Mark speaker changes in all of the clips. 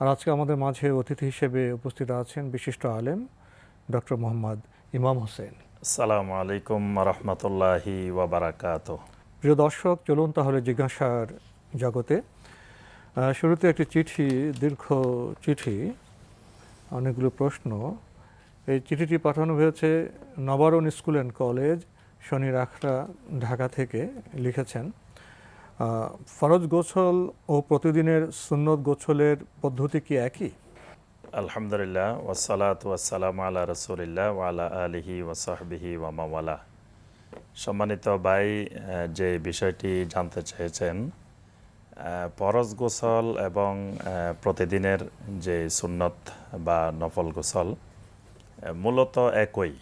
Speaker 1: আর আজকে আমাদের মাঝে অতিথি হিসেবে উপস্থিত আছেন বিশিষ্ট আলেম ডক্টর মোহাম্মদ ইমাম হোসেন।
Speaker 2: আসসালামু আলাইকুম রহমতুল্লাহি ওয়াবারাকাত
Speaker 1: প্রিয় দর্শক চলুন তাহলে জিজ্ঞাসার জগতে। শুরুতে একটি চিঠি দীর্ঘ চিঠি অনেকগুলো প্রশ্ন। এই চিঠিটি পাঠানো হয়েছে Nabaran school and college Shani Akhra Dhaka থেকে লিখেছেন। ফরজ গোসল ও প্রতিদিনের সুন্নত গোসলের পদ্ধতি কি একই?
Speaker 2: আলহামদুলিল্লাহ ওয়াসালাত ওয়াসালাম আলা রসুলিল্লাহ ওয়ালা আলিহি ওয়াসাহবিহি ওয়ামাওয়ালা সম্মানিত ভাই যে বিষয়টি জানতে চেয়েছেন পরজ গোসল এবং প্রতিদিনের যে সুন্নত বা নফল গোসল মূলত একই।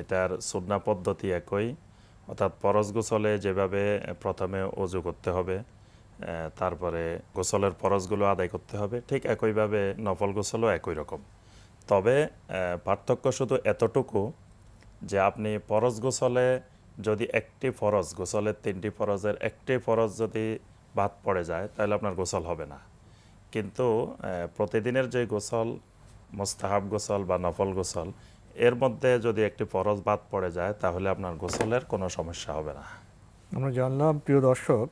Speaker 2: এটার সুন্না পদ্ধতি একই অর্থাৎ পরশ গোসলে যেভাবে প্রথমে অজু করতে হবে তারপরে গোসলের ফরজগুলো আদায় করতে হবে, ঠিক একইভাবে নফল গোসলও একই রকম। তবে পার্থক্য শুধু এতটুকু যে আপনি ফরজ গোসলে যদি একটি ফরজ, গোসলের তিনটি ফরজের একটি ফরজ যদি বাদ পড়ে যায়, তাহলে আপনার গোসল হবে না। কিন্তু প্রতিদিনের যে গোসল, মোস্তাহাব গোসল বা নফল গোসল এর মধ্যে যদি একটি ফরজ বাদ পড়ে যায় তাহলে আপনার গোসলের কোনো সমস্যা হবে না।
Speaker 1: আমরা জানলাম প্রিয় দর্শক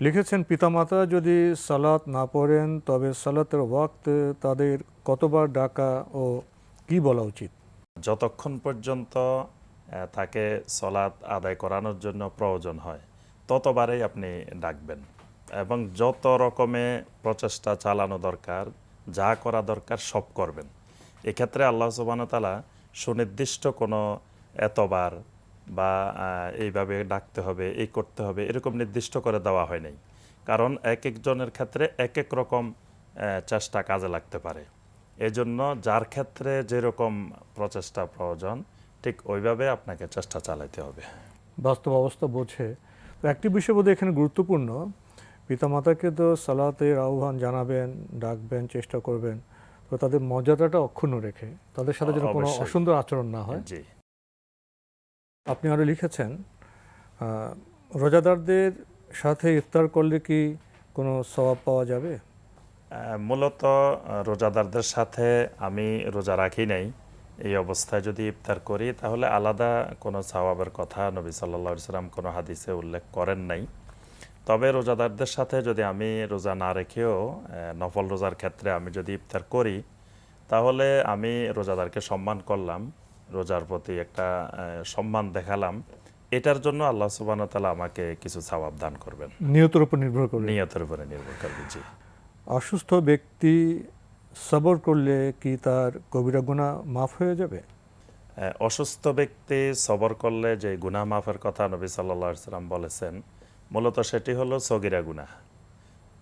Speaker 1: লিখেছেন পিতামাতা যদি সালাত না পড়েন তবে সালাতের ওয়াক্ত তাদের কতবার ডাকা ও কি বলা উচিত?
Speaker 2: যতক্ষণ পর্যন্ত তাকে সলাৎ আদায় করানোর জন্য প্রয়োজন হয় ততবারেই আপনি ডাকবেন। এবং যত রকমে প্রচেষ্টা চালানো দরকার যা করা দরকার সব করবেন। এক্ষেত্রে আল্লাহ সুবাহতালা সুনির্দিষ্ট কোনো এতবার বা এইভাবে ডাকতে হবে, এই করতে হবে, এরকম নির্দিষ্ট করে দেওয়া হয় নাই। কারণ এক একজনের ক্ষেত্রে এক এক রকম চেষ্টা কাজে লাগতে পারে। এজন্য যার ক্ষেত্রে যেরকম প্রচেষ্টা প্রয়োজন, ঠিক ওইভাবে আপনাকে চেষ্টা চালাতে হবে।
Speaker 1: বাস্তব অবস্থা বোঝে। তো একটি বিষয় বোধহয় এখানে গুরুত্বপূর্ণ। পিতামাতাকে তো সালাতের আহ্বান জানাবেন, ডাকবেন, চেষ্টা করবেন। তো তাদের মর্যাদাটা অক্ষুণ্ণ রেখে তাদের সাথে যেন কোনো অসুন্দর আচরণ না হয়। আপনি আরও লিখেছেন রোজাদারদের সাথে ইফতার করলে কি কোনো সওয়াব পাওয়া যাবে?
Speaker 2: মূলত রোজাদারদের সাথে আমি রোজা রাখি নাই। এই অবস্থায় যদি ইফতার করি তাহলে আলাদা কোনো সওয়াবের কথা নবী সাল্লা সাল্লাম কোনো হাদিসে উল্লেখ করেন নাই। তবে রোজাদারদের সাথে যদি আমি রোজা না রেখেও নফল রোজার ক্ষেত্রে আমি যদি ইফতার করি তাহলে আমি রোজাদারকে সম্মান করলাম রোজার প্রতি একটা সম্মান দেখালাম। এটার জন্য আল্লাহ সুবাহ তালা আমাকে কিছু সওয়াব দান করবেন।
Speaker 1: নিয়তের উপর নির্ভর করবে।
Speaker 2: নিয়তের উপরে নির্ভর করবে জি।
Speaker 1: অসুস্থ ব্যক্তি সবর করলে কি তার কবিরা গুণা মাফ হয়ে যাবে?
Speaker 2: অসুস্থ ব্যক্তি সবর করলে যে গুনাহ মাফের কথা নবী সাল্লা সাল্লাম বলেছেন মূলত সেটি হলো সগিরা গুনাহ।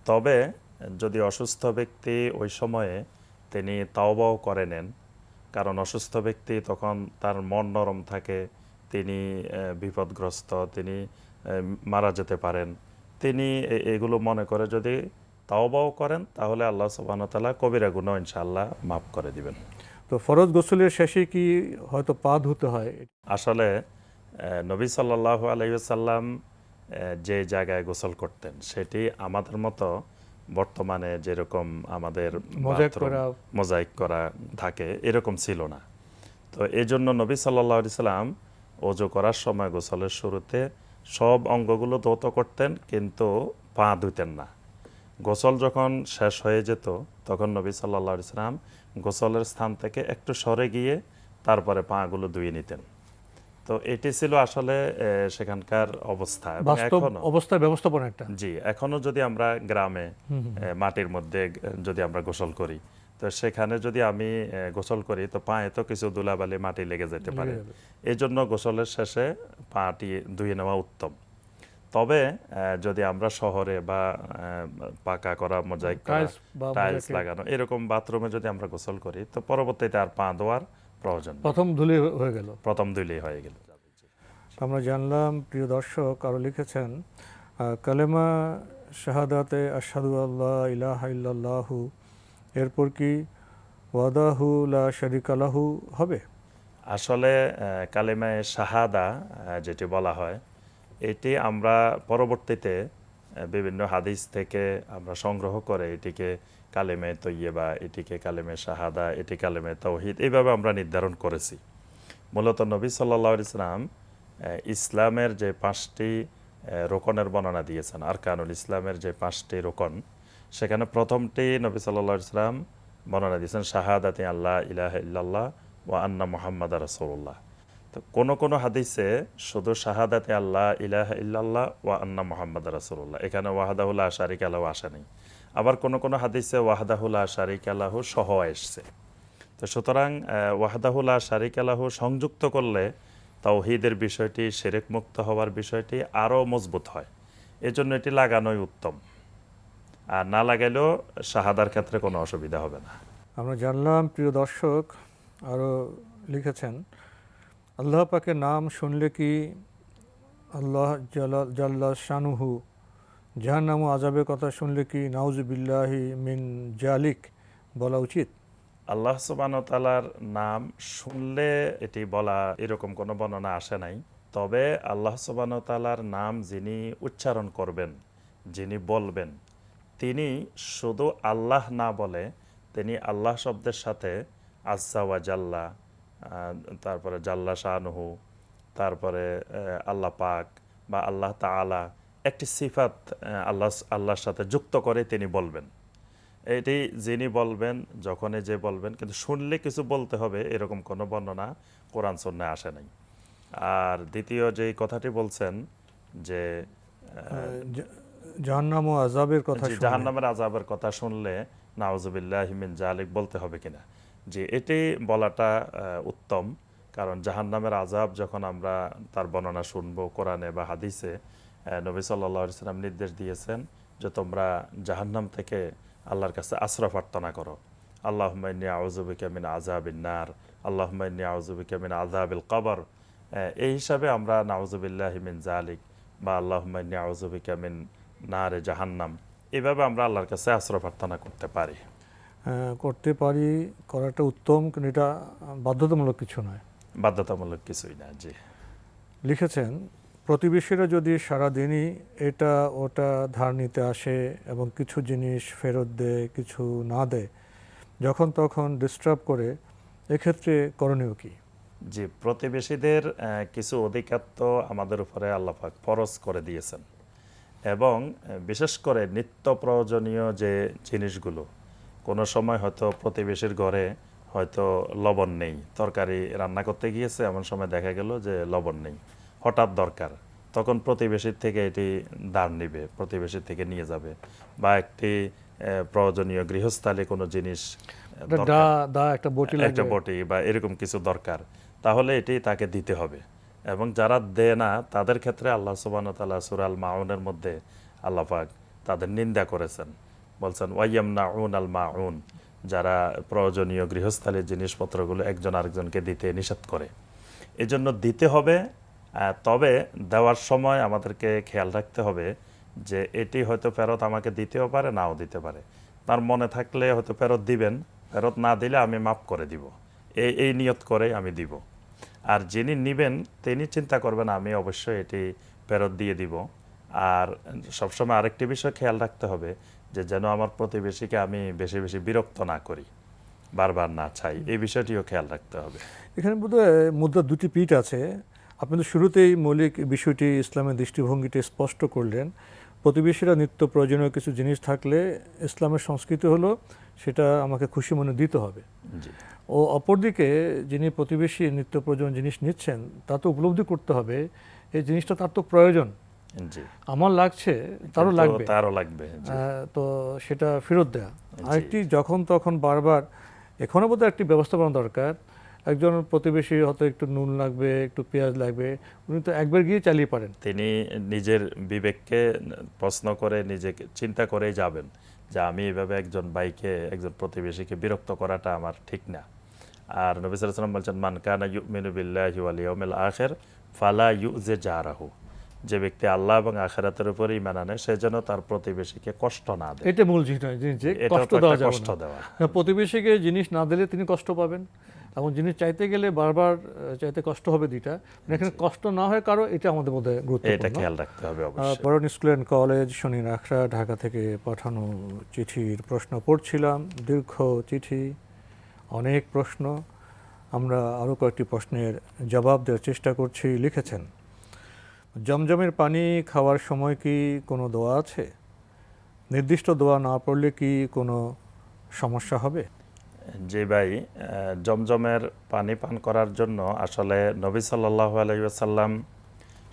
Speaker 2: তবে যদি অসুস্থ ব্যক্তি ওই সময়ে তিনি তাওবাও করে নেন কারণ অসুস্থ ব্যক্তি তখন তার মন নরম থাকে তিনি বিপদগ্রস্ত তিনি মারা যেতে পারেন। তিনি এগুলো মনে করে যদি তাওবাও করেন তাহলে আল্লাহ সুবাহতাল্লাহ কবিরা গুনাহ ইনশাআল্লাহ মাফ করে দিবেন।
Speaker 1: তো ফরজ গোসলের শেষে কি হয়তো পা ধুতে হয়?
Speaker 2: আসলে নবী সাল্লাহ আলাইসাল্লাম যে জায়গায় গোসল করতেন সেটি আমাদের মতো বর্তমানে যেরকম আমাদের
Speaker 1: মোজাইক করা।
Speaker 2: থাকে এরকম ছিল না তো এই জন্য নবী সাল্লাহ সাল্লাম অজু করার সময় গোসলের শুরুতে সব অঙ্গগুলো ধৌত করতেন কিন্তু পা ধুতেন না গোসল যখন শেষ হয়ে যেত তখন নবী সাল্লাহ সাল্লাম গোসলের স্থান থেকে একটু সরে গিয়ে তারপরে পাগুলো ধুয়ে নিতেন তো এটি ছিল আসলে সেখানকার অবস্থা
Speaker 3: বাস্তব
Speaker 2: এখনও
Speaker 3: অবস্থায় ব্যবস্থাপনা একটা।
Speaker 2: জি এখনও যদি আমরা গ্রামে মাটির মধ্যে যদি আমরা গোসল করি তো সেখানে যদি আমি গোসল করি তো পায়ে তো কিছু ধুলাবালি মাটি লেগে যেতে পারে। এই জন্য গোসলের শেষে পাটি ধুয়ে নেওয়া উত্তম। তবে যদি আমরা শহরে বা পাকা করা মোজাইক
Speaker 3: টাইলস
Speaker 2: লাগানো এরকম বাথরুমে যদি আমরা গোসল করি তো পরবর্তীতে আর পা ধোয়ার প্রয়োজন।
Speaker 3: প্রথম ধুলি হয়ে গেল।
Speaker 2: প্রথম দুইলেই হয়ে গেল।
Speaker 3: আমরা জানলাম প্রিয় দর্শক আরও লিখেছেন কালেমা শাহাদাতে আশহাদু আল্লাহ ইলাহা ইল্লাল্লাহু এরপর কি ওয়াদাহু লা শারিকা লাহু হবে?
Speaker 2: আসলে কালেমায়ে শাহাদা যেটি বলা হয় এটি আমরা পরবর্তীতে বিভিন্ন হাদিস থেকে আমরা সংগ্রহ করে এটিকে কালেমে তৈয়বা, এটিকে কালেমে শাহাদা, এটি কালেমে তৌহিদ, এইভাবে আমরা নির্ধারণ করেছি। মূলত নবী সাল্লা ইসলাম ইসলামের যে পাঁচটি রোকনের বর্ণনা দিয়েছেন, আরকানুল ইসলামের যে পাঁচটি রোকন, সেখানে প্রথমটি নবী সাল্লা ইসলাম বর্ণনা দিয়েছেন, শাহাদাতি আল্লাহ ইলাহ ইল্লাল্লাহ ও আন্না মোহাম্মদ রসুল্লাহ তো কোন কোন হাদিসে শুধু শাহাদাতে আল্লাহ ইলাহ ইল্লাল্লাহ ও আন্না মোহাম্মদ রসুল্লাহ এখানে ওয়াহাদাহুল্লাহ শারিক আল্লাহ আসা নেই। আবার কোন কোন হাদিসে ওয়াহাদাহুল্লাহ শারিক আল্লাহ সহ এসছে। তো সুতরাং আহ, ওয়াহদাহুল্লাহ শারিক আলাহু সংযুক্ত করলে তাওহিদের বিষয়টি সেরেক মুক্ত হওয়ার বিষয়টি আরও মজবুত হয়। এজন্য এটি লাগানোই উত্তম। আর না লাগাইলেও শাহাদার ক্ষেত্রে কোনো অসুবিধা হবে না।
Speaker 3: আমরা জানলাম প্রিয় দর্শক আরও লিখেছেন আল্লাহ পাকের নাম শুনলে কি আল্লাহ জালা- জাল্লা শানুহু জাহান্নাম ও আজাবের কথা শুনলে কি নাউজুবিল্লাহি মিন জালিক বলা উচিত?
Speaker 2: আল্লাহ সুবান তালার নাম শুনলে এটি বলা এরকম কোনো বর্ণনা আসে নাই। তবে আল্লাহ সুবান তালার নাম যিনি উচ্চারণ করবেন, যিনি বলবেন, তিনি শুধু আল্লাহ না বলে, তিনি আল্লাহ শব্দের সাথে আজ্জা ওয়া জাল্লা তারপরে জাল্লা শাহনুহু তারপরে আল্লাহ পাক বা আল্লাহ তাআলা একটি সিফাত আল্লাহ আল্লাহর সাথে যুক্ত করে তিনি বলবেন। এটি যিনি বলবেন যখনই যে বলবেন কিন্তু শুনলে কিছু বলতে হবে এরকম কোনো বর্ণনা কোরআন সন্ন্যায় আসে নাই। আর দ্বিতীয় যে কথাটি বলছেন যে
Speaker 3: জাহান্নাম ও আজাবের কথা
Speaker 2: জাহান্নামের আজাবের কথা শুনলে নাওজুবিল্লাহ হিমিন জালিক বলতে হবে কিনা। যে এটি বলাটা উত্তম কারণ জাহান্নামের আজাব যখন আমরা তার বর্ণনা শুনব কোরআনে বা হাদিসে নবী সাল্লাহ ইসলাম নির্দেশ দিয়েছেন যে তোমরা জাহান্নাম থেকে আল্লাহর কাছে আশ্রয় প্রার্থনা করো। আল্লাহ আউজুবিকা মিন আজাবিন নার আল্লাহ আউজুবিকা মিন আজাবিল কবর। এই হিসাবে আমরা নাউজুবিল্লাহ মিন জালিক বা আল্লাহ আউজুবিকা মিন নারে জাহান্নাম এভাবে আমরা আল্লাহর কাছে আশ্রয় প্রার্থনা করতে পারি।
Speaker 3: করতে পারি করাটা উত্তম কিন্তু এটা বাধ্যতামূলক কিছু নয়।
Speaker 2: বাধ্যতামূলক কিছুই না জি।
Speaker 3: লিখেছেন প্রতিবেশীরা যদি সারাদিনই এটা ওটা ধার নিতে আসে এবং কিছু জিনিস ফেরত দেয়, কিছু না দেয়, যখন তখন ডিস্টার্ব করে, এক্ষেত্রে করণীয় কি?
Speaker 2: জি, প্রতিবেশীদের কিছু অধিকার তো আমাদের উপরে আল্লাপাক ফরজ করে দিয়েছেন। এবং বিশেষ করে নিত্য প্রয়োজনীয় যে জিনিসগুলো, কোনো সময় হয়তো প্রতিবেশীর ঘরে হয়তো লবণ নেই, তরকারি রান্না করতে গিয়েছে, এমন সময় দেখা গেল যে লবণ নেই। হঠাৎ দরকার তখন প্রতিবেশীর থেকে এটি দান নিবে প্রতিবেশীর থেকে নিয়ে যাবে বা একটি প্রয়োজনীয় গৃহস্থালী কোনো জিনিস
Speaker 3: একটা বটি
Speaker 2: একটা বটি বা এরকম কিছু দরকার তাহলে এটি তাকে দিতে হবে। এবং যারা দেয় না তাদের ক্ষেত্রে আল্লাহ সুবান তাল্লাহ সুরাল মাউনের মধ্যে আল্লাহ পাক তাদের নিন্দা করেছেন। বলছেন ওয়াইয়াম নাউন আল মাউন যারা প্রয়োজনীয় গৃহস্থালীর জিনিসপত্রগুলো একজন আরেকজনকে দিতে নিষেধ করে। এজন্য দিতে হবে তবে দেওয়ার সময় আমাদেরকে খেয়াল রাখতে হবে যে এটি হয়তো ফেরত আমাকে দিতেও পারে, নাও দিতে পারে। তার মনে থাকলে হয়তো ফেরত দিবেন, ফেরত না দিলে আমি মাফ করে দিব। এই এই নিয়ত করে আমি দিব। আর যিনি নিবেন, তিনি চিন্তা করবেন, আমি অবশ্যই এটি ফেরত দিয়ে দিব। আর সবসময় আরেকটি বিষয় খেয়াল রাখতে হবে, যে যেন আমার প্রতিবেশীকে আমি বেশি বেশি বিরক্ত না করি, বারবার না চাই। এই বিষয়টিও খেয়াল রাখতে হবে।
Speaker 3: এখানে বোধহয় মুদ্রার দুটি পিঠ আছে। আপনি তো শুরুতেই মৌলিক বিষয়টি ইসলামের দৃষ্টিভঙ্গিটি স্পষ্ট করলেন। প্রতিবেশীরা নিত্য প্রয়োজনীয় কিছু জিনিস থাকলে ইসলামের সংস্কৃতি হলো সেটা আমাকে খুশি মনে দিতে হবে। ও অপরদিকে যিনি প্রতিবেশী নিত্য প্রয়োজন জিনিস নিচ্ছেন তা তো উপলব্ধি করতে হবে। এই জিনিসটা তার তো প্রয়োজন। আমার লাগছে তারও লাগবে।
Speaker 2: তারও লাগবে।
Speaker 3: তো সেটা ফেরত দেয়া। আরেকটি যখন তখন বারবার এখনও বোধহয় একটি ব্যবস্থাপনা দরকার একজন প্রতিবেশী হয়তো একটু নুন লাগবে একটু পেঁয়াজ লাগবে উনি তো একবার গিয়ে চালিয়ে পারেন।
Speaker 2: তিনি নিজের বিবেককে প্রশ্ন করে নিজেকে চিন্তা করেই যাবেন যে আমি এভাবে একজন বাইকে একজন প্রতিবেশীকে বিরক্ত করাটা আমার ঠিক না। আর নবী ওয়াসাল্লাম বলছেন মান কানা ইউমিনু বিল্লাহি ওয়াল ইয়াউমিল আখির ফালা ইউজে জারাহু। যে ব্যক্তি আল্লাহ এবং আখিরাতের উপর ঈমান আনে সে যেন তার প্রতিবেশীকে কষ্ট না দেয়।
Speaker 3: এটা মূল জিনিস নয় কষ্ট দেওয়া প্রতিবেশীকে জিনিস না দিলে তিনি কষ্ট পাবেন। এবং জিনিস চাইতে গেলে বারবার চাইতে কষ্ট হবে দুইটা মানে এখানে কষ্ট না হয় কারও এটা আমাদের মধ্যে
Speaker 2: এটা
Speaker 3: গুরুত্বপূর্ণ
Speaker 2: খেয়াল রাখতে হবে অবশ্যই।
Speaker 3: পরন school and college Shani Akhra Dhaka থেকে পাঠানো চিঠির প্রশ্ন পড়ছিলাম দীর্ঘ চিঠি অনেক প্রশ্ন। আমরা আরও কয়েকটি প্রশ্নের জবাব দেওয়ার চেষ্টা করছি লিখেছেন জমজমের পানি খাওয়ার সময় কি কোনো দোয়া আছে? নির্দিষ্ট দোয়া না পড়লে কি কোনো সমস্যা হবে?
Speaker 2: জি ভাই জমজমের পানি পান করার জন্য আসলে নবী সাল্লাহ আলাইসাল্লাম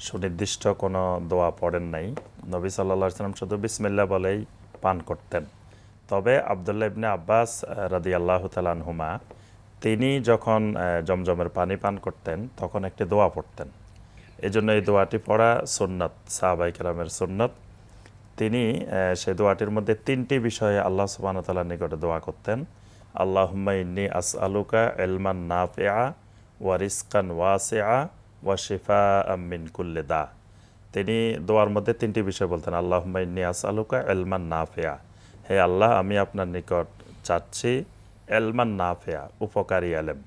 Speaker 2: সুনির্দিষ্ট কোনো দোয়া পড়েন নাই। নবী সাল্লাহ সাল্লাম শুধু বিসমিল্লা বলেই পান করতেন। তবে আবদুল্লাহ ইবনে আব্বাস রাদি আল্লাহ তালানহুমা তিনি যখন জমজমের পানি পান করতেন, তখন একটি দোয়া পড়তেন। এই জন্য এই দোয়াটি পড়া সুন্নত সাহাবাই কেরামের সুন্নত। তিনি সেই দোয়াটির মধ্যে তিনটি বিষয়ে আল্লাহ সুবাহ তাল্লাহ নিকটে দোয়া করতেন। আল্লাহুম্মা ইন্নি আস আলুকা এলমান নাফিয়া ওয়া রিস্কান ওয়াসিয়া ওয়া শিফা মিন কুল্লে দা। তিনি দোয়ার মধ্যে তিনটি বিষয় বলতেন, আল্লাহুম্মা ইন্নি আস আলুকা এলমান নাফিয়া হে আল্লাহ, আমি আপনার নিকট চাচ্ছি এলমান নাফিয়া উপকারী আলেম।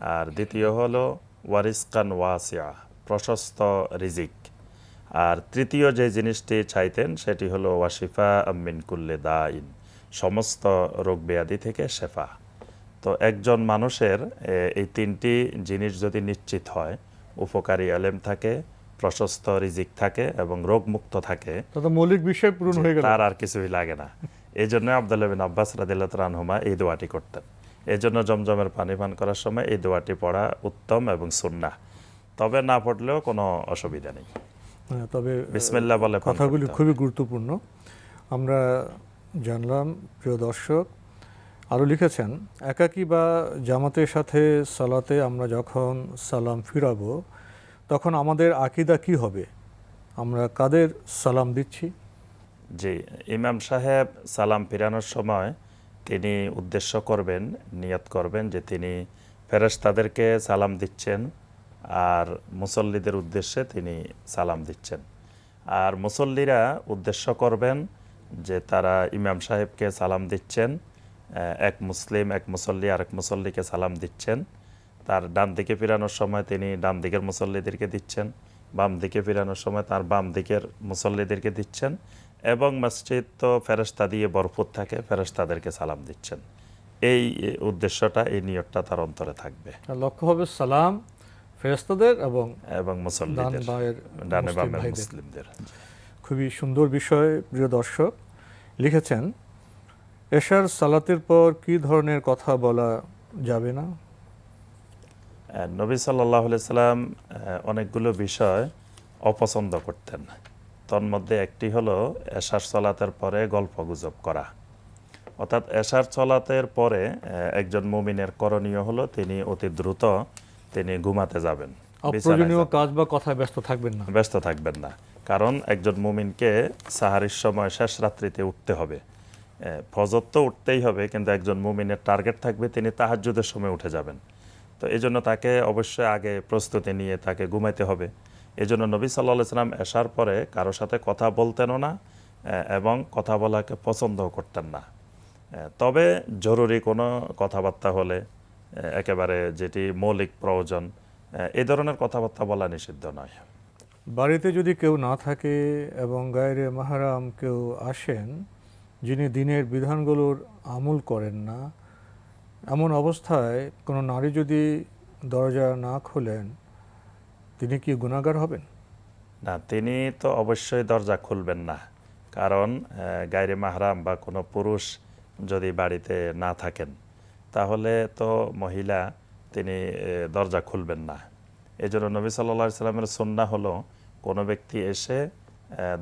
Speaker 2: আর দ্বিতীয় হলো ওয়ারিসকান ওয়াসিয়া প্রশস্ত রিজিক। আর তৃতীয় যে জিনিসটি চাইতেন, সেটি হলো ওয়াশিফা আমিন কুল্লে দাইন। সমস্ত রোগ ব্যাধি থেকে শেফা। তো একজন মানুষের এই তিনটি জিনিস যদি নিশ্চিত হয় উপকারী আলেম থাকে প্রশস্ত রিজিক থাকে এবং রোগমুক্ত থাকে
Speaker 3: মৌলিক বিষয় পূরণ হয়ে গেল।
Speaker 2: তার আর কিছুই লাগে না। এই জন্য আবদুল্লাহ বিন আব্বাস রাদিল্লাহ রানহুমা এই দোয়াটি করতেন। এই জন্য জমজমের পানি পান করার সময় এই দোয়াটি পড়া উত্তম এবং সুন্নাহ। তবে না পড়লেও কোনো অসুবিধা নেই।
Speaker 3: হ্যাঁ, তবে
Speaker 2: বিসমিল্লাহ বলে
Speaker 3: কথাগুলি খুবই গুরুত্বপূর্ণ। আমরা জানলাম, প্রিয় দর্শক আরও লিখেছেন, একাকী বা জামাতের সাথে সালাতে আমরা যখন সালাম ফিরাব, তখন আমাদের আকিদা কি হবে? আমরা কাদের সালাম দিচ্ছি?
Speaker 2: জি, ইমাম সাহেব সালাম ফিরানোর সময় তিনি উদ্দেশ্য করবেন, নিয়ত করবেন যে তিনি ফেরেশতাদেরকে সালাম দিচ্ছেন আর মুসল্লিদের উদ্দেশ্যে তিনি সালাম দিচ্ছেন। আর মুসল্লিরা উদ্দেশ্য করবেন যে তারা ইমাম সাহেবকে সালাম দিচ্ছেন এক মুসলিম এক মুসল্লি আরেক মুসল্লিকে সালাম দিচ্ছেন। তার ডান দিকে ফিরানোর সময় তিনি ডান দিকের মুসল্লিদেরকে দিচ্ছেন বাম দিকে ফিরানোর সময় তার বাম দিকের মুসল্লিদেরকে দিচ্ছেন এবং মসজিদ তো ফেরেশতা দিয়ে ভরপুর থাকে ফেরেশতাদেরকে সালাম দিচ্ছেন। এই উদ্দেশ্যটা এই নিয়তটা তার অন্তরে থাকবে।
Speaker 3: লক্ষ্য হবে সালাম ফেরেস্তাদের এবং
Speaker 2: এবং মুসল্লিদের ডানে বামের মুসলিমদের।
Speaker 3: খুবই সুন্দর বিষয় প্রিয় দর্শক। লিখেছেন এশার সালাতের পর কি ধরনের কথা বলা যাবে না?
Speaker 2: নবী সাল্লাহ সাল্লাম অনেকগুলো বিষয় অপছন্দ করতেন। তন্মধ্যে একটি হলো এশার সলাতের পরে গল্প গুজব করা। অর্থাৎ এশার সলাতের পরে একজন মুমিনের করণীয় হলো তিনি অতি দ্রুত তিনি ঘুমাতে যাবেন। যাবেন।
Speaker 3: কাজ বা কথায় ব্যস্ত থাকবেন না।
Speaker 2: ব্যস্ত থাকবেন না। কারণ একজন মুমিনকে সাহারির সময় শেষ রাত্রিতে উঠতে হবে। ফজর তো উঠতেই হবে কিন্তু একজন মুমিনের টার্গেট থাকবে তিনি তাহাজ্জুদের সময় উঠে যাবেন। তো এই জন্য তাকে অবশ্যই আগে প্রস্তুতি নিয়ে তাকে ঘুমাইতে হবে। এই জন্য নবী সাল্লাহ সাল্লাম এসার পরে কারোর সাথে কথা বলতেনও না এবং কথা বলাকে পছন্দও করতেন না। তবে জরুরি কোনো কথাবার্তা হলে একেবারে যেটি মৌলিক প্রয়োজন এ, ধরনের কথাবার্তা বলা নিষিদ্ধ নয়।
Speaker 3: বাড়িতে যদি কেউ না থাকে এবং গায়ের মাহারাম কেউ আসেন, যিনি দিনের বিধানগুলোর আমল করেন না, এমন অবস্থায় কোনো নারী যদি দরজা না খোলেন, তিনি কি গুণাগার হবেন?
Speaker 2: না, তিনি তো অবশ্যই দরজা খুলবেন না। কারণ গায়রে মাহরাম বা কোনো পুরুষ যদি বাড়িতে না থাকেন, তাহলে তো মহিলা তিনি দরজা খুলবেন না। এই জন্য নবী সাল্লা সাল্লামের সন্না হলো কোনো ব্যক্তি এসে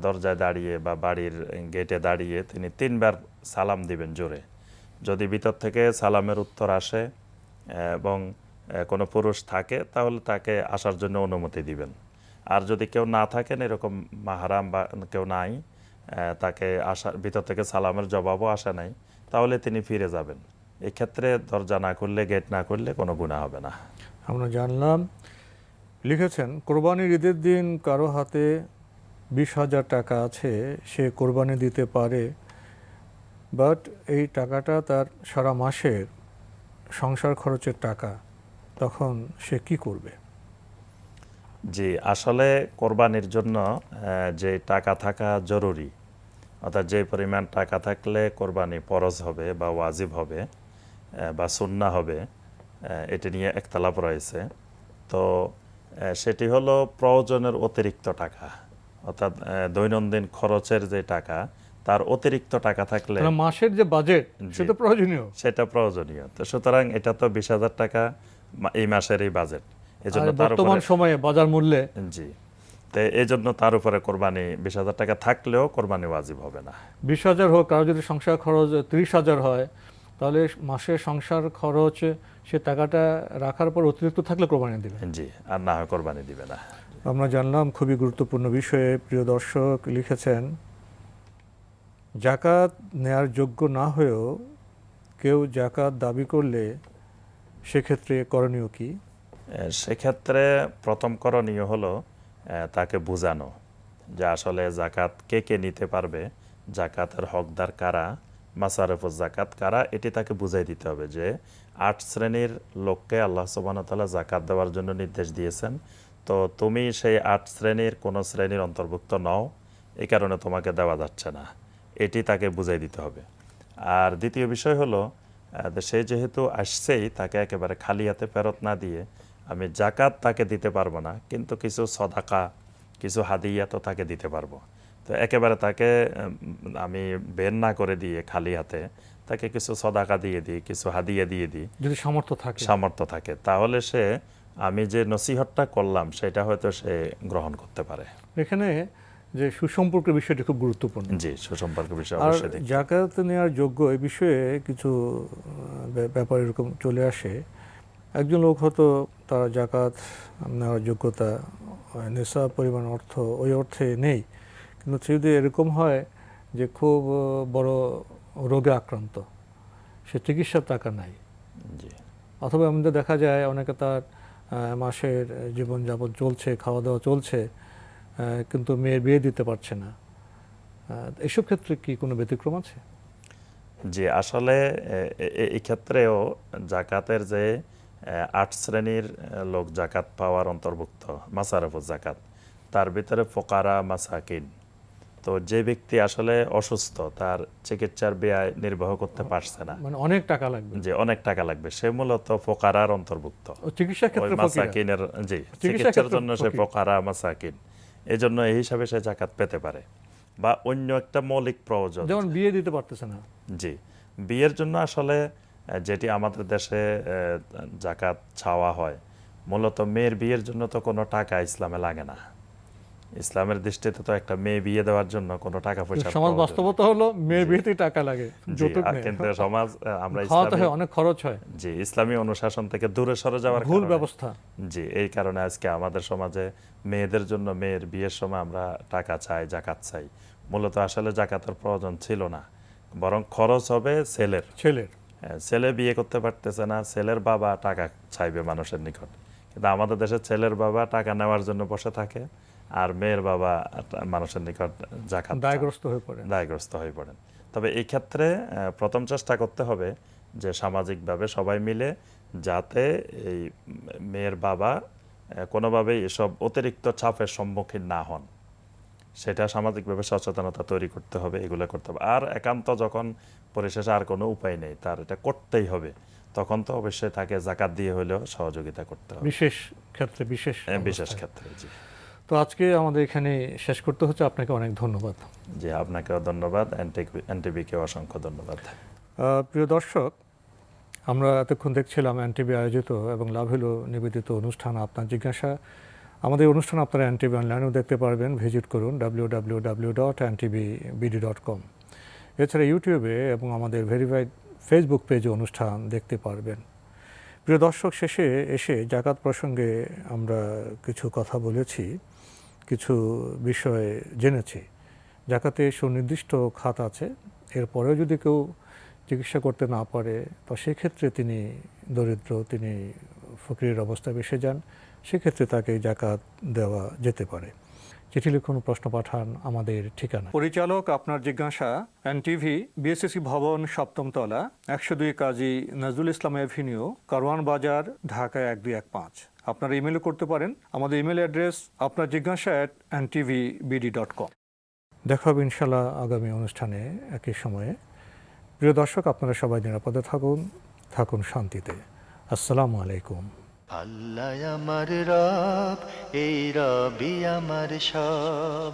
Speaker 2: দরজায় দাঁড়িয়ে বা বাড়ির গেটে দাঁড়িয়ে তিনি তিনবার সালাম দিবেন জোরে। যদি ভিতর থেকে সালামের উত্তর আসে এবং কোনো পুরুষ থাকে, তাহলে তাকে আসার জন্য অনুমতি দিবেন। আর যদি কেউ না থাকেন, এরকম মাহারাম বা কেউ নাই তাকে আসা ভিতর থেকে সালামের জবাবও আসে নাই, তাহলে তিনি ফিরে যাবেন। এক্ষেত্রে দরজা না করলে গেট না করলে কোনো গুণা হবে না।
Speaker 3: আমরা জানলাম লিখেছেন, কোরবানির ঈদের দিন কারও হাতে বিশ হাজার টাকা আছে, সে কোরবানি দিতে পারে। বাট এই টাকাটা তার সারা মাসের সংসার খরচের টাকা। তখন সে কি করবে?
Speaker 2: জি, আসলে কোরবানির জন্য যে টাকা থাকা জরুরি, অর্থাৎ যে পরিমাণ টাকা থাকলে কোরবানি পরজ হবে বা ওয়াজিব হবে বা সুন্না হবে এটি নিয়ে একতলাপ রয়েছে। তো সেটি হলো প্রয়োজনের অতিরিক্ত টাকা। অর্থাৎ দৈনন্দিন খরচের যে টাকা তার অতিরিক্ত টাকা থাকলে
Speaker 3: মাসের যে বাজেট সেটা প্রয়োজনীয়?
Speaker 2: সেটা প্রয়োজনীয়। তো সুতরাং এটা তো বিশ হাজার টাকা এই বাজেট এই জন্য
Speaker 3: আর
Speaker 2: তার
Speaker 3: বর্তমান সময়ে বাজার মূল্যে?
Speaker 2: জি। তো এই জন্য তার উপরে কোরবানি বিশ হাজার টাকা থাকলেও কোরবানি ওয়াজিব হবে না।
Speaker 3: বিশ হাজার হোক কারও যদি সংসার খরচ ত্রিশ হাজার হয় তাহলে মাসের সংসার খরচ সে টাকাটা রাখার পর অতিরিক্ত থাকলে কোরবানি দেবে।
Speaker 2: জি আর না হয় কোরবানি দিবে না।
Speaker 3: আমরা জানলাম খুবই গুরুত্বপূর্ণ বিষয়ে প্রিয় দর্শক লিখেছেন জাকাত নেয়ার যোগ্য না হয়েও কেউ জাকাত দাবি করলে সেক্ষেত্রে করণীয় কি?
Speaker 2: সেক্ষেত্রে প্রথম করণীয় হলো তাকে বোঝানো যে আসলে জাকাত কে কে নিতে পারবে জাকাতের হকদার কারা মাসারফুজ জাকাত কারা? এটি তাকে বুঝাই দিতে হবে যে আট শ্রেণির লোককে আল্লাহ সুবাহতাল্লাহ জাকাত দেওয়ার জন্য নির্দেশ দিয়েছেন। তো তুমি সেই আট শ্রেণির কোনো শ্রেণির অন্তর্ভুক্ত নও এই কারণে তোমাকে দেওয়া যাচ্ছে না। এটি তাকে বুঝাই দিতে হবে। আর দ্বিতীয় বিষয় হলো সে যেহেতু আসছেই, তাকে একেবারে খালি হাতে ফেরত না দিয়ে আমি জাকাত তাকে দিতে পারব না, কিন্তু কিছু সদাকা, কিছু হাদিয়া তো তাকে দিতে পারব। তো একেবারে তাকে আমি বের না করে দিয়ে খালি হাতে তাকে কিছু সদাকা দিয়ে দিই কিছু হাদিয়া দিয়ে দিই।
Speaker 3: যদি সামর্থ্য থাকে।
Speaker 2: সামর্থ্য থাকে। তাহলে সে আমি যে নসিহতটা করলাম সেটা হয়তো সে গ্রহণ করতে পারে।
Speaker 3: এখানে যে সুসম্পর্কের বিষয়টি খুব গুরুত্বপূর্ণ।
Speaker 2: জি সুসম্পর্ক বিষয়
Speaker 3: আর
Speaker 2: অবশ্যই
Speaker 3: জাকাত নেওয়ার যোগ্য এই বিষয়ে কিছু ব্যাপার এরকম চলে আসে। একজন লোক হয়তো তার জাকাত নেওয়ার যোগ্যতা নেশা পরিমাণ অর্থ ওই অর্থে নেই। সে যদি এরকম হয় যে খুব বড় রোগে আক্রান্ত। সে চিকিৎসার টাকা নাই।
Speaker 2: জি।
Speaker 3: অথবা আমাদের দেখা যায় অনেকে তার মাসের জীবনযাপন চলছে খাওয়া দাওয়া চলছে কিন্তু মেয়ের বিয়ে দিতে পারছে না। এসব ক্ষেত্রে কি কোনো ব্যতিক্রম আছে?
Speaker 2: জি আসলে এই ক্ষেত্রেও জাকাতের যে আট শ্রেণির লোক জাকাত পাওয়ার অন্তর্ভুক্ত মাসারফ জাকাত তার ভিতরে ফোকারা মাসাকিন। তো যে ব্যক্তি আসলে অসুস্থ তার চিকিৎসার ব্যয় নির্বাহ করতে পারছে না।
Speaker 3: মানে অনেক টাকা লাগবে।
Speaker 2: যে অনেক টাকা লাগবে। সে মূলত ফোকারার অন্তর্ভুক্ত।
Speaker 3: চিকিৎসা ক্ষেত্রে
Speaker 2: মাসাকিনের জি চিকিৎসার জন্য সে
Speaker 3: ফোকারা।
Speaker 2: মাসাকিন। এই জন্য এই হিসাবে সে জাকাত পেতে পারে। বা অন্য একটা মৌলিক প্রয়োজন।
Speaker 3: যেমন বিয়ে দিতে পারতেছে না।
Speaker 2: জি বিয়ের জন্য আসলে যেটি আমাদের দেশে জাকাত ছাওয়া হয় মূলত মেয়ের বিয়ের জন্য তো কোনো টাকা ইসলামে লাগে না। ইসলামের দৃষ্টিতে তো একটা মেয়ে বিয়ে দেওয়ার জন্য কোনো টাকা পয়সা
Speaker 3: সমাজ বাস্তবতা হলো মেয়ের বিয়েতে টাকা লাগে
Speaker 2: কিন্তু সমাজ আমরা ইসলামী
Speaker 3: অনেক খরচ হয়।
Speaker 2: জি ইসলামী অনুশাসন থেকে দূরে সরে যাওয়ার
Speaker 3: ভুল ব্যবস্থা।
Speaker 2: জি এই কারণে আজকে আমাদের সমাজে মেয়েদের জন্য মেয়ের বিয়ের সময় আমরা টাকা চাই জাকাত চাই। মূলত আসলে জাকাতের প্রয়োজন ছিল না বরং খরচ হবে ছেলের।
Speaker 3: ছেলের।
Speaker 2: হ্যাঁ, ছেলে বিয়ে করতে পারতেছে না ছেলের বাবা টাকা চাইবে মানুষের নিকট। কিন্তু আমাদের দেশে ছেলের বাবা টাকা নেওয়ার জন্য বসে থাকে আর মেয়ের বাবা মানুষের নিকট জাকাত
Speaker 3: দায়গ্রস্ত হয়ে পড়ে
Speaker 2: দায়গ্রস্ত হয়ে পড়েন। তবে এই ক্ষেত্রে প্রথম চেষ্টা করতে হবে যে সামাজিকভাবে সবাই মিলে যাতে এই মেয়ের বাবা কোনোভাবেই এসব অতিরিক্ত চাপের সম্মুখীন না হন। সেটা সামাজিকভাবে সচেতনতা তৈরি করতে হবে এগুলো করতে হবে। আর একান্ত যখন পরিশেষে আর কোনো উপায় নেই তার এটা করতেই হবে তখন তো অবশ্যই তাকে জাকাত দিয়ে হলেও সহযোগিতা করতে হবে।
Speaker 3: বিশেষ ক্ষেত্রে বিশেষ
Speaker 2: হ্যাঁ, বিশেষ ক্ষেত্রে জি।
Speaker 3: তো আজকে আমাদের এখানে শেষ করতে হচ্ছে। আপনাকে অনেক ধন্যবাদ।
Speaker 2: জি আপনাকেও ধন্যবাদ। এনটিভিকে অসংখ্য ধন্যবাদ।
Speaker 3: প্রিয় দর্শক আমরা এতক্ষণ দেখছিলাম এনটিভি আয়োজিত এবং লাভ হলো নিবেদিত অনুষ্ঠান আপনার জিজ্ঞাসা। আমাদের অনুষ্ঠান আপনারা এনটিভি অনলাইনেও দেখতে পারবেন। ভিজিট করুন W W W dot NTV BD dot com এছাড়া ইউটিউবে এবং আমাদের ভেরিফাইড ফেসবুক পেজে অনুষ্ঠান দেখতে পারবেন। প্রিয় দর্শক শেষে এসে জাকাত প্রসঙ্গে আমরা কিছু কথা বলেছি। কিছু বিষয় জেনেছি। জাকাতে সুনির্দিষ্ট খাত আছে, এরপরেও যদি কেউ চিকিৎসা করতে না পারে, তো সেক্ষেত্রে তিনি দরিদ্র, তিনি ফকিরের অবস্থায় বেসে যান, সেক্ষেত্রে তাকে জাকাত দেওয়া যেতে পারে। চিঠি লিখুন, প্রশ্ন পাঠান আমাদের ঠিকানা পরিচালক, আপনার জিজ্ঞাসা এন টিভি বিএসসি ভবন, সপ্তম তলা, একশো দুই কাজী নজরুল ইসলাম এভিনিউ, কারওয়ান বাজার, ঢাকা এক দুই এক পাঁচ। আপনারা ইমেলও করতে পারেন। আমাদের ইমেল অ্যাড্রেস আপনার জিজ্ঞাসা at NTV BD dot com দেখা হবে ইনশাল্লাহ আগামী অনুষ্ঠানে একই সময়ে। প্রিয় দর্শক, আপনারা সবাই নিরাপদে থাকুন থাকুন শান্তিতে। আসসালামু আলাইকুম।
Speaker 4: আল্লাহ আমার রব, এই রবি আমার সব।